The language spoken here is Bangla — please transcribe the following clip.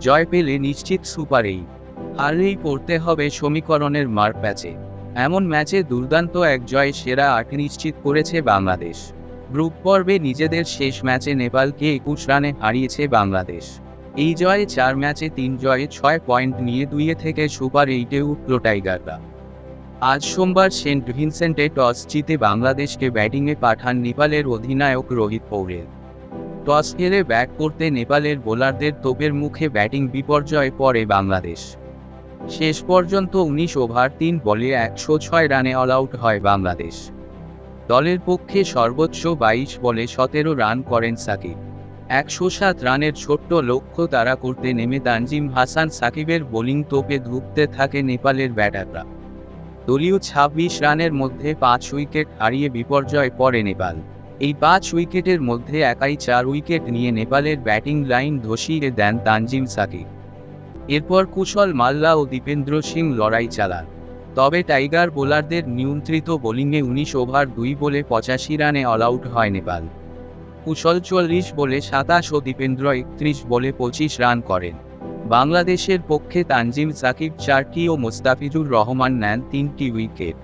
জয় পেলে নিশ্চিত সুপার এইট হারলেই পড়তে হবে সমীকরণের মার প্যাচে। এমন ম্যাচে দুর্দান্ত এক জয় সেরা আট নিশ্চিত করেছে বাংলাদেশ। গ্রুপ পর্বে নিজেদের শেষ ম্যাচে নেপালকে একুশ রানে হারিয়েছে বাংলাদেশ। এই জয়ে চার ম্যাচে তিন জয়ে ছয় পয়েন্ট নিয়ে দুইয়ে থেকে সুপার এইটে উঠল টাইগাররা। আজ সোমবার সেন্ট ভিনসেন্টে টস জিতে বাংলাদেশকে ব্যাটিংয়ে পাঠান নেপালের অধিনায়ক রোহিত পৌরেল টস হেরে ব্যাট করতে নেপালের বোলারদের তোপের মুখে ব্যাটিং বিপর্যয় পড়ে বাংলাদেশ। শেষ পর্যন্ত উনিশ ওভার, তিন বলে একশো ছয় রানে অল আউট হয় বাংলাদেশ। দলের পক্ষে সর্বোচ্চ বাইশ বলে সতেরো রান করেন সাকিব। একশো সাত রানের ছোট্ট লক্ষ্য তারা করতে নেমে তানজিম হাসান সাকিবের বোলিং তোপে ধুঁকতে থাকে নেপালের ব্যাটাররা। দলীয় ছাব্বিশ রানের মধ্যে পাঁচ উইকেট হারিয়ে বিপর্যয় পড়ে নেপাল। এই পাঁচ উইকেটের মধ্যে একাই চার উইকেট নিয়ে নেপালের ব্যাটিং লাইন ধসিয়ে দেন তানজিম সাকিব। এরপর কুশল মাল্লা ও দীপেন্দ্র সিং লড়াই চালান। তবে টাইগার বোলারদের নিয়ন্ত্রিত বোলিংয়ে উনিশ ওভার দুই বলে পঁচাশি রানে অল আউট হয় নেপাল। কুশল চল্লিশ বলে সাতাশ ও দীপেন্দ্র একত্রিশ বলে পঁচিশ রান করেন। বাংলাদেশের পক্ষে তানজিম সাকিব চারটি ও মোস্তাফিজুর রহমান নেন তিনটি উইকেট।